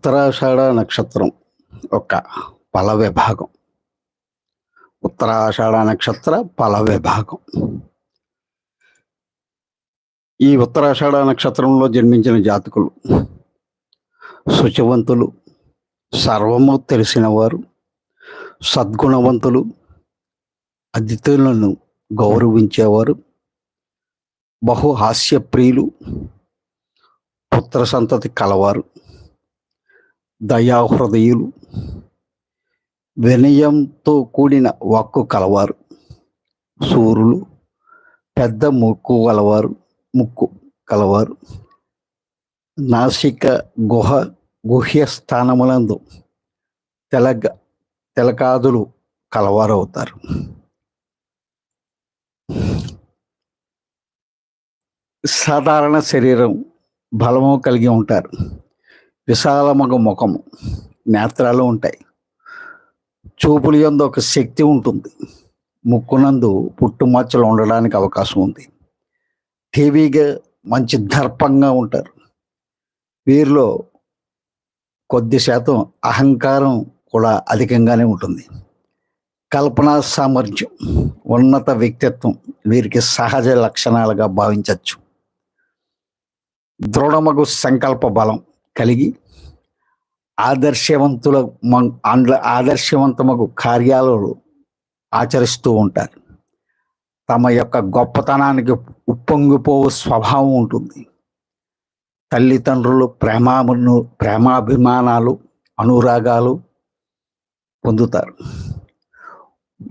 ఉత్తరాషాఢ నక్షత్రం ఒక ఫల విభాగం. ఉత్తరాషాఢ నక్షత్ర ఫల విభాగం. ఈ ఉత్తరాషాఢ నక్షత్రంలో జన్మించిన జాతకులు శుచివంతులు సర్వము తెలిసినవారు సద్గుణవంతులు అతిథులను గౌరవించేవారు బహు హాస్యప్రియులు పుత్ర సంతతి కలవారు. దయాహృదయులు. వినయంతో కూడిన వాక్కు కలవారు. సూరులు పెద్ద ముక్కు కలవారు ముక్కు కలవారు. నాసిక గుహ గుహ్య స్థానములందు తెలగ తెలకాదులు కలవారు అవుతారు సాధారణ శరీరం బలము కలిగి ఉంటారు. విశాలమగ ముఖము నేత్రాలు ఉంటాయి. చూపులు యందు ఒక శక్తి ఉంటుంది. ముక్కునందు పుట్టుమచ్చలు ఉండడానికి అవకాశం ఉంది. టీవీగా మంచి దర్పంగా ఉంటారు. వీరిలో కొద్ది శాతం అహంకారం కూడా అధికంగానే ఉంటుంది. కల్పనా సామర్థ్యం ఉన్నత వ్యక్తిత్వం వీరికి సహజ లక్షణాలుగా భావించవచ్చు దృఢమగు సంకల్ప బలం కలిగి ఆదర్శవంతుల మ- ఆదర్శవంతమగు కార్యాలు ఆచరిస్తూ ఉంటారు. తమ యొక్క గొప్పతనానికి ఉప్పొంగిపోవు స్వభావం ఉంటుంది. తల్లిదండ్రులు ప్రేమాను ప్రేమాభిమానాలు అనురాగాలు పొందుతారు.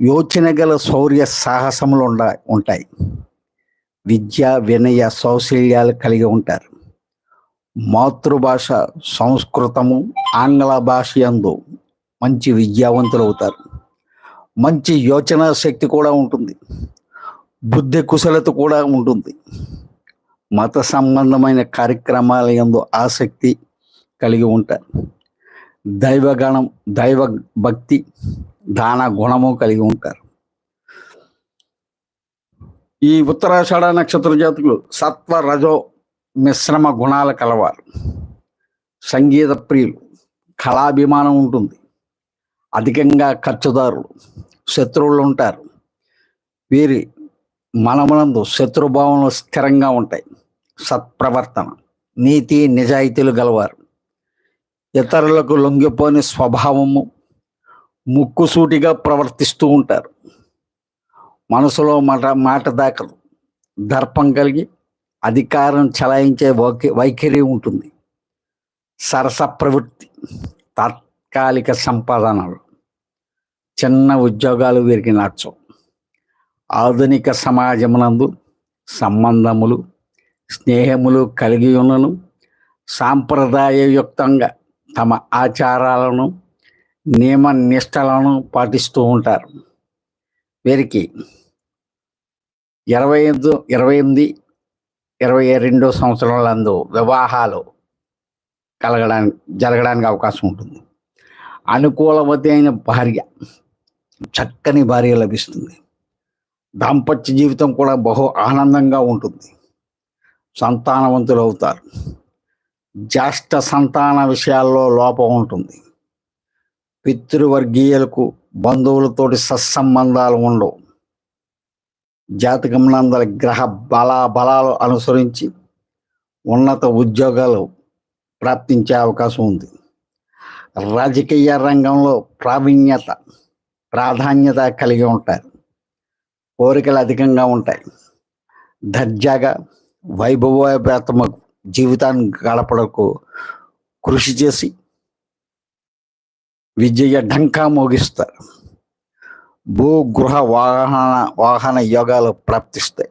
యోచన గల శౌర్య సాహసములు ఉండ ఉంటాయి. విద్య వినయ సౌశల్యాలు కలిగి ఉంటారు. మాతృభాష సంస్కృతము ఆంగ్ల భాష యందు మంచి విద్యావంతులు అవుతారు మంచి యోచన శక్తి కూడా ఉంటుంది. బుద్ధి కుశలత కూడా ఉంటుంది. మత సంబంధమైన కార్యక్రమాల యందు ఆసక్తి కలిగి ఉంటారు. దైవగణం దైవ భక్తి దాన గుణము కలిగి ఉంటారు. ఈ ఉత్తరాషాఢ నక్షత్ర జాతకులు సత్వ రజో మిశ్రమ గుణాలు కలవారు. సంగీత ప్రియులు కళాభిమానం ఉంటుంది. అధికంగా ఖర్చుదారులు శత్రువులు ఉంటారు. వీరి మనమునందు శత్రుభావనలు స్థిరంగా ఉంటాయి. సత్ప్రవర్తన నీతి నిజాయితీలు గలవారు. ఇతరులకు లొంగిపోని స్వభావము ముక్కుసూటిగా ప్రవర్తిస్తూ ఉంటారు. మనసులో మాట మాట దాకరు. దర్పం కలిగి అధికారం చలాయించే వైఖరి ఉంటుంది. సరస ప్రవృత్తి తాత్కాలిక సంపాదనలు చిన్న ఉద్యోగాలు వీరికి నచ్చవు. ఆధునిక సమాజమునందు సంబంధములు స్నేహములు కలిగి ఉన్నను సాంప్రదాయయుక్తంగా తమ ఆచారాలను నియమ నిష్టలను పాటిస్తూ ఉంటారు. వీరికి ఇరవై ఐదు ఇరవై ఎనిమిది ఇరవై రెండో సంవత్సరాలందు వివాహాలు కలగడానికి జరగడానికి అవకాశం ఉంటుంది. అనుకూలవతి అయిన భార్య చక్కని భార్య లభిస్తుంది. దాంపత్య జీవితం కూడా బహు ఆనందంగా ఉంటుంది. సంతానవంతులు అవుతారు జ్యేష్ఠ సంతాన విషయాల్లో లోపం ఉంటుంది. పితృవర్గీయులకు బంధువులతోటి సత్సంబంధాలు ఉండవు. జాతకమునందరి గ్రహ బల బలాలు అనుసరించి ఉన్నత ఉద్యోగాలు ప్రాప్తించే అవకాశం ఉంది. రాజకీయ రంగంలో ప్రావీణ్యత ప్రాధాన్యత కలిగి ఉంటారు కోరికలు అధికంగా ఉంటాయి. దర్జాగా వైభవోపేతమ జీవితాన్ని గడపడకు కృషి చేసి విజయ ఢంకా మోగిస్తారు. భూ గృహ వాహన వాహన యోగాలు ప్రాప్తిస్తాయి.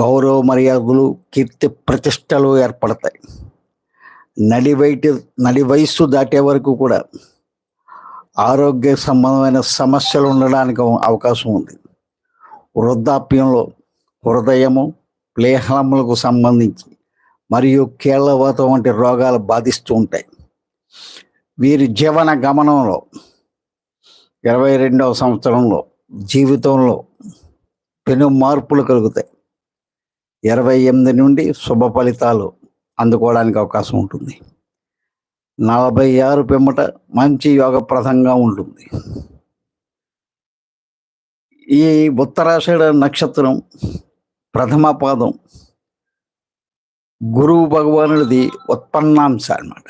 గౌరవ మర్యాదలు కీర్తి ప్రతిష్టలు ఏర్పడతాయి. నడి బయట నడి వయస్సు దాటే వరకు కూడా ఆరోగ్య సంబంధమైన సమస్యలు ఉండడానికి అవకాశం ఉంది. వృద్ధాప్యంలో హృదయము ప్లేహలములకు సంబంధించి మరియు కీళ్ళవాతం వంటి రోగాలు బాధిస్తూ ఉంటాయి. వీరి జీవన గమనంలో ఇరవై రెండవ సంవత్సరంలో జీవితంలో పెను మార్పులు కలుగుతాయి. ఇరవై ఎనిమిది నుండి శుభ ఫలితాలు అందుకోవడానికి అవకాశం ఉంటుంది. నలభై ఆరు పిమ్మట మంచి యోగప్రదంగా ఉంటుంది. ఈ ఉత్తరాషాఢ నక్షత్రం ప్రథమ పాదం గురువు భగవానుడిది ఉత్పన్నాంశ అన్నమాట.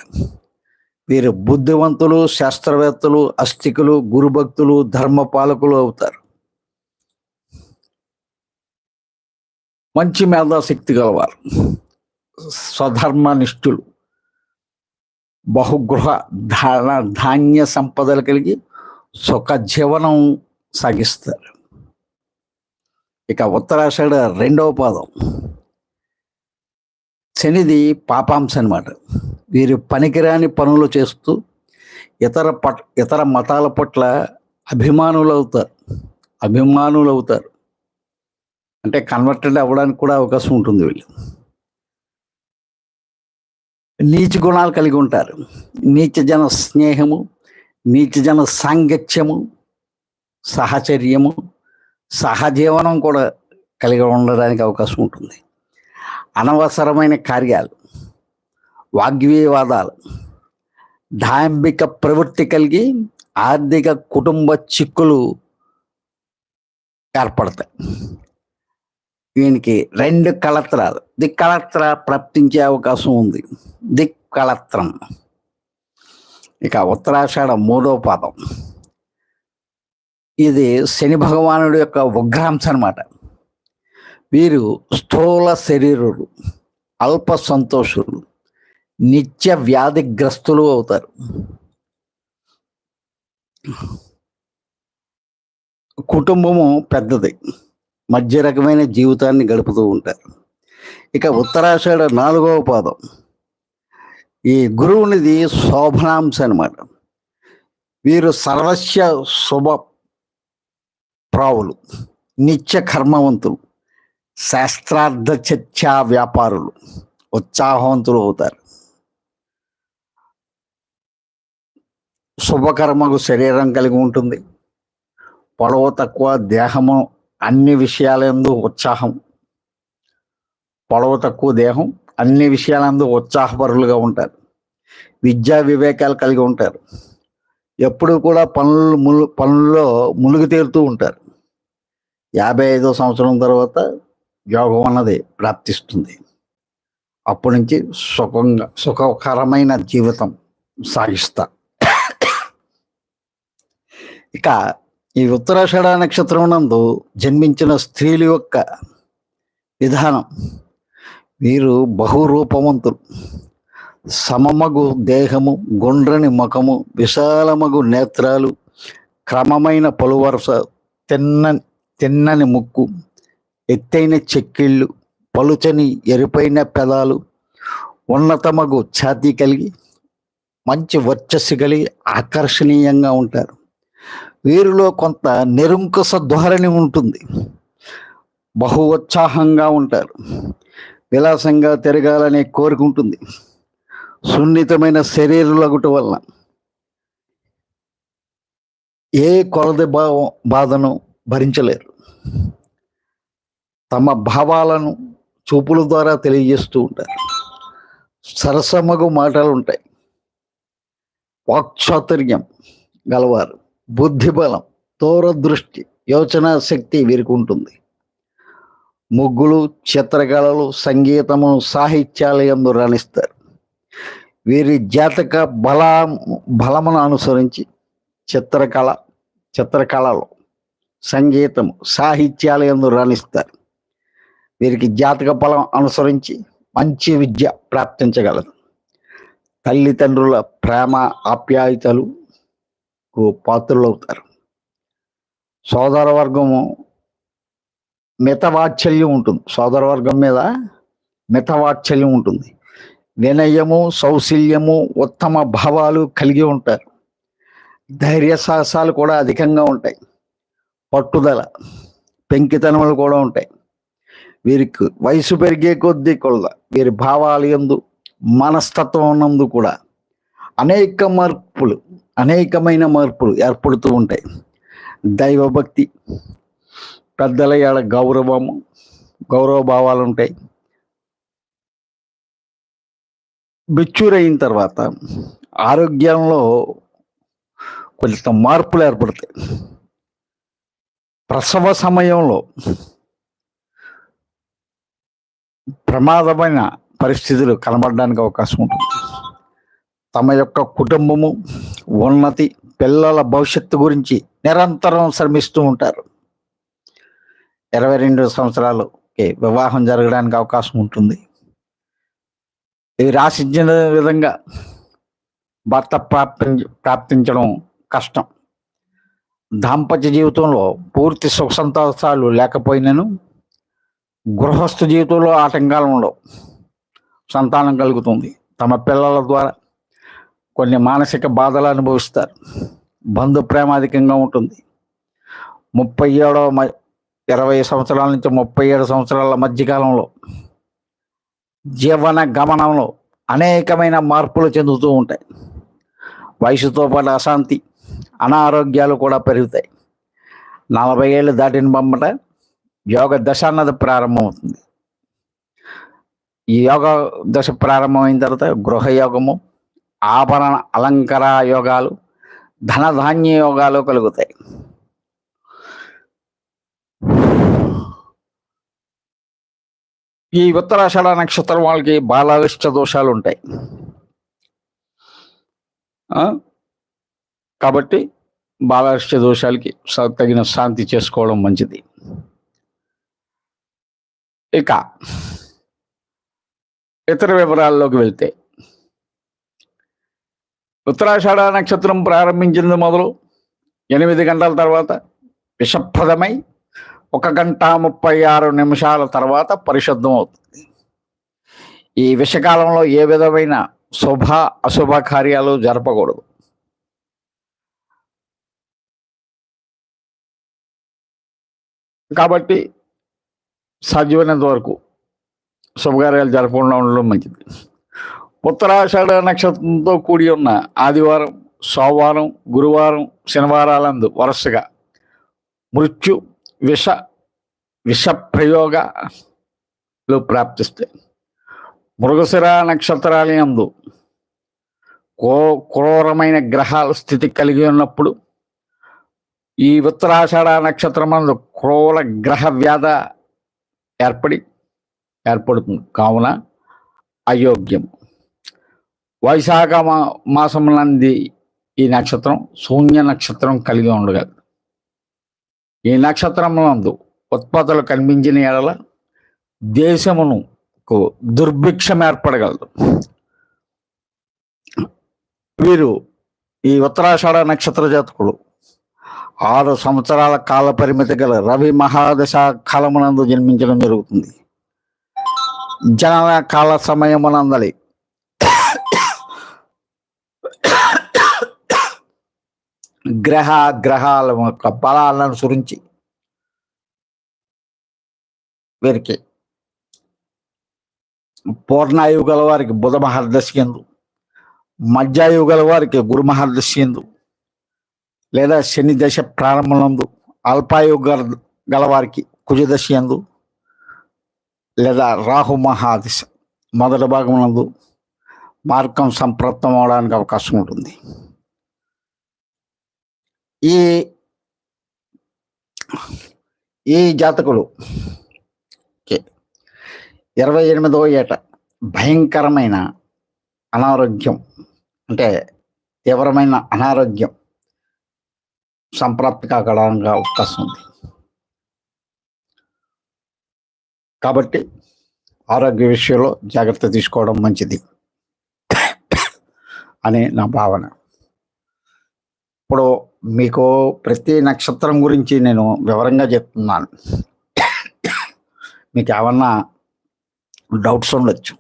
వీరు బుద్ధివంతులు శాస్త్రవేత్తలు అస్థికులు గురుభక్తులు ధర్మపాలకులు అవుతారు. మంచి మేధాశక్తి గలవారు. స్వధర్మనిష్ఠులు. బహుగృహ ధాన ధాన్య సంపదలు కలిగి సుఖ జీవనం సాగిస్తారు. ఇక ఉత్తరాషాఢ రెండవ పాదం. శనిది పాపాంశ అనమాట వీరు పనికిరాని పనులు చేస్తూ ఇతర పట్ ఇతర మతాల పట్ల అభిమానులు అవుతారు అభిమానులు అవుతారు అంటే కన్వర్టెడ్ అవ్వడానికి కూడా అవకాశం ఉంటుంది వీళ్ళు. నీచ గుణాలు కలిగి ఉంటారు. నీచ జన స్నేహము నీచ జన సాంగత్యము సహచర్యము సహజీవనం కూడా కలిగి ఉండడానికి అవకాశం ఉంటుంది. అనవసరమైన కార్యాలు వాగ్వివాదాలు ధాంబిక ప్రవృత్తి కలిగి ఆర్థిక కుటుంబ చిక్కులు ఏర్పడతాయి. వీనికి రెండు కళత్రాలు దిక్కళత్ర ప్రాప్తించే అవకాశం ఉంది. దిక్కళత్రం. ఇక ఉత్తరాషాఢ మూడో పాదం. ఇది శని భగవానుడి యొక్క ఉగ్రాంశ అనమాట వీరు స్థూల శరీరులు అల్ప సంతోషులు నిత్య వ్యాధిగ్రస్తులు అవుతారు. కుటుంబము పెద్దది మధ్య రకమైన జీవితాన్ని గడుపుతూ ఉంటారు. ఇక ఉత్తరాషాఢ నాలుగవ పాదం. ఈ గురువునిది శోభనాంశ అనమాట వీరు సర్వస్య శుభ ప్రావులు నిత్య కర్మవంతులు. శాస్త్రార్థ చర్చా వ్యాపారులు ఉత్సాహవంతులు అవుతారు. శుభకర్మకు శరీరం కలిగి ఉంటుంది. పొడవు తక్కువ దేహము అన్ని విషయాలందు ఉత్సాహం. పొడవు తక్కువ దేహం అన్ని విషయాలందు ఉత్సాహపరులుగా ఉంటారు. విద్యా వివేకాలు కలిగి ఉంటారు. ఎప్పుడు కూడా పనులు ములు పనుల్లో మునిగి తేలుతూ ఉంటారు. యాభై ఐదో సంవత్సరం తర్వాత యోగం అన్నది ప్రాప్తిస్తుంది. అప్పటి నుంచి సుఖంగా సుఖకరమైన జీవితం సాగిస్తా. ఇక ఈ ఉత్తరాషాఢ నక్షత్రం నందు జన్మించిన స్త్రీల యొక్క విధానం వీరు బహురూపవంతులు. సమమగు దేహము గుండ్రని ముఖము విశాలమగు నేత్రాలు క్రమమైన పలువరుస తిన్న తిన్నని ముక్కు ఎత్తైన చెక్కిళ్ళు పలుచని ఎరుపైన పెదాలు ఉన్నతమగు ఛాతీ కలిగి మంచి వర్చస్సు కలిగి ఆకర్షణీయంగా ఉంటారు. వీరిలో కొంత నిరంకుశ ధోరణి ఉంటుంది. బహు ఉత్సాహంగా ఉంటారు. విలాసంగా తిరగాలనే కోరిక ఉంటుంది. సున్నితమైన శరీరులగుట వలన ఏ కొలది భావం బాధను భరించలేరు. తమ భావాలను చూపుల ద్వారా తెలియజేస్తూ ఉంటారు. సరసమగు మాటలు ఉంటాయి వాక్చాతుర్యం గలవారు బుద్ధిబలం దూరదృష్టి యోచనా శక్తి వీరికి ఉంటుంది ముగ్గులు చిత్రకళలు సంగీతము సాహిత్యాలయందు రాణిస్తారు. వీరి జాతక బల బలమును అనుసరించి చిత్రకళ చిత్రకళలు సాహిత్యాలు సాహిత్యాలయందు రాణిస్తారు. వీరికి జాతక బలం అనుసరించి మంచి విద్య ప్రాప్తించగలదు. తల్లిదండ్రుల ప్రేమ ఆప్యాయతలు పాత్రలు అవుతారు మితవాత్సల్యం ఉంటుంది. సోదరవర్గం మీద మితవాత్సల్యం ఉంటుంది. వినయము సౌశల్యము ఉత్తమ భావాలు కలిగి ఉంటారు. ధైర్య సాహసాలు కూడా అధికంగా ఉంటాయి. పట్టుదల పెంకితనములు కూడా ఉంటాయి. వీరికి వయసు పెరిగే కొద్దీ కొలద వీరి భావాలు ఎందు మనస్తత్వం నందు కూడా అనేక మార్పులు అనేకమైన మార్పులు ఏర్పడుతూ ఉంటాయి. దైవభక్తి పెద్దల ఏడ గౌరవము గౌరవ భావాలు ఉంటాయి. మెచ్యూరైన అయిన తర్వాత ఆరోగ్యంలో కొంత మార్పులు ఏర్పడతాయి. ప్రసవ సమయంలో ప్రమాదమైన పరిస్థితులు కనబడడానికి అవకాశం ఉంటుంది. తమ యొక్క కుటుంబము ఉన్నతి పిల్లల భవిష్యత్తు గురించి నిరంతరం శ్రమిస్తూ ఉంటారు. ఇరవై రెండు సంవత్సరాలకి వివాహం జరగడానికి అవకాశం ఉంటుంది. ఇవి రాసించిన విధంగా భర్త ప్రాప్తి ప్రాప్తించడం కష్టం. దాంపత్య జీవితంలో పూర్తి సుఖ సంతోషాలు లేకపోయినను గృహస్థ జీవితంలో ఆటంకాలు ఉండవు. సంతానం కలుగుతుంది. తమ పిల్లల ద్వారా కొన్ని మానసిక బాధలు అనుభవిస్తారు. బంధు ప్రేమ అధికంగా ఉంటుంది. ముప్పై ఏడవ మ- ఇరవై సంవత్సరాల నుంచి ముప్పై ఏడు సంవత్సరాల మధ్యకాలంలో జీవన గమనంలో అనేకమైన మార్పులు చెందుతూ ఉంటాయి. వయసుతో పాటు అశాంతి అనారోగ్యాలు కూడా పెరుగుతాయి. నలభై ఏళ్ళు దాటిన బొమ్మట యోగ దశ అన్నది ప్రారంభమవుతుంది. ఈ యోగ దశ ప్రారంభమైన తర్వాత గృహయోగము ఆభరణ అలంకార యోగాలు ధనధాన్య యోగాలు కలుగుతాయి. ఈ ఉత్తరాషాఢ నక్షత్రం వాళ్ళకి బాలాలిష్ట దోషాలు ఉంటాయి. కాబట్టి బాలాలిష్ట దోషాలకి తగిన శాంతి చేసుకోవడం మంచిది. ఇక ఇతర వివరాల్లోకి వెళ్తే ఉత్తరాషాఢ నక్షత్రం ప్రారంభించింది మొదలు ఎనిమిది గంటల తర్వాత విషప్రదమై ఒక గంట ముప్పై ఆరు నిమిషాల తర్వాత పరిశుద్ధం అవుతుంది. ఈ విషకాలంలో ఏ విధమైన శుభ అశుభ కార్యాలు జరపకూడదు. కాబట్టి సాధ్యమైనంత వరకు శుభకార్యాలు జరపకుండా ఉండడం మంచిది. ఉత్తరాషాఢ నక్షత్రంతో కూడి ఉన్న ఆదివారం సోమవారం గురువారం శనివారాలందు వరుసగా మృత్యు విష విష ప్రయోగాలు ప్రాప్తిస్తాయి. మృగశిర నక్షత్రాలయందు కో క్రూరమైన గ్రహాల స్థితి కలిగి ఉన్నప్పుడు ఈ ఉత్తరాషాఢ నక్షత్రమందు క్రూర గ్రహ వ్యాధ ఏర్పడి ఏర్పడుతుంది. కావున అయోగ్యం. వైశాఖ మా మాసం నంది ఈ నక్షత్రం శూన్య నక్షత్రం కలిగి ఉండగలదు ఈ నక్షత్రములందు ఉత్పత్తులు కనిపించిన ఎడల దేశమును దుర్భిక్షం ఏర్పడగలదు. వీరు ఈ ఉత్తరాషాఢ నక్షత్ర జాతకుడు ఆరు సంవత్సరాల కాల పరిమితి గల రవి మహాదశ కాలమునందు జన్మించడం జరుగుతుంది. జనన కాల సమయమునందలి. గ్రహ గ్రహాల యొక్క బలాలను సురించి వీరికి పూర్ణాయువు గల వారికి బుధ మహర్దశి ఎందు మధ్యాయువు గల వారికి గురు మహర్దశి ఎందు లేదా శని దశ ప్రారంభంలో అల్పాయువు గలవారికి కుజదశ కుజదశి ఎందు లేదా రాహు మహాదిశ మొదటి భాగమునందు మార్గం సంప్రాప్తం అవడానికి అవకాశం ఉంటుంది. ఈ ఈ జాతకులు ఇరవై ఎనిమిదవ ఏట భయంకరమైన అనారోగ్యం అంటే తీవ్రమైన అనారోగ్యం సంప్రాప్తి కాగడానికి అవకాశం ఉంది. కాబట్టి ఆరోగ్య విషయంలో జాగ్రత్త తీసుకోవడం మంచిది అని నా భావన. ఇప్పుడు మీకు ప్రతి నక్షత్రం గురించి నేను వివరంగా చెప్తున్నాను. మీకు ఏమన్నా డౌట్స్ ఉండొచ్చు.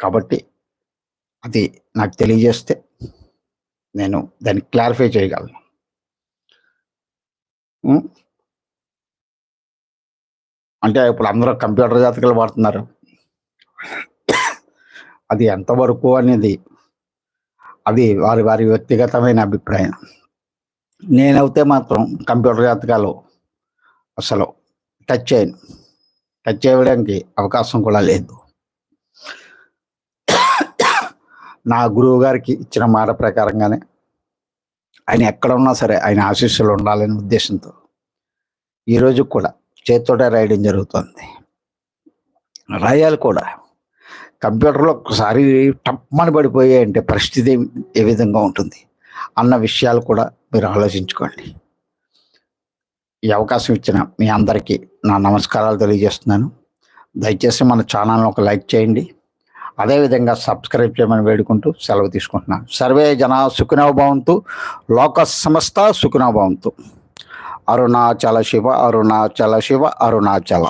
కాబట్టి అది నాకు తెలియజేస్తే నేను దాన్ని క్లారిఫై చేయగలను. అంటే ఇప్పుడు అందరూ కంప్యూటర్ జాతకాలు వాడుతున్నారు. అది ఎంతవరకు అనేది అది వారి వారి వ్యక్తిగతమైన అభిప్రాయం. నేనైతే మాత్రం కంప్యూటర్ జాతకాలు అసలు టచ్ చేయను. టచ్ చేయడానికి అవకాశం కూడా లేదు. నా గురువు గారికి ఇచ్చిన మాట ప్రకారంగానే ఆయన ఎక్కడ ఉన్నా సరే ఆయన ఆశీస్సులు ఉండాలనే ఉద్దేశంతో ఈరోజు కూడా చేత్తోటే రాయడం జరుగుతుంది. రాయాలి కూడా. కంప్యూటర్లో ఒకసారి టప్మని పడిపోయాయి అంటే పరిస్థితి ఏ- ఏ విధంగా ఉంటుంది? అన్న విషయాలు కూడా మీరు ఆలోచించుకోండి. ఈ అవకాశం ఇచ్చిన మీ అందరికీ నా నమస్కారాలు తెలియజేస్తున్నాను. దయచేసి మన ఛానల్ని ఒక లైక్ చేయండి. అదేవిధంగా సబ్స్క్రైబ్ చేయమని వేడుకుంటూ సెలవు తీసుకుంటున్నాను. సర్వే జన సుఖినో భవంతు. లోక సమస్త సుఖినో భవంతు. అరుణాచల శివ అరుణాచల శివ అరుణాచల.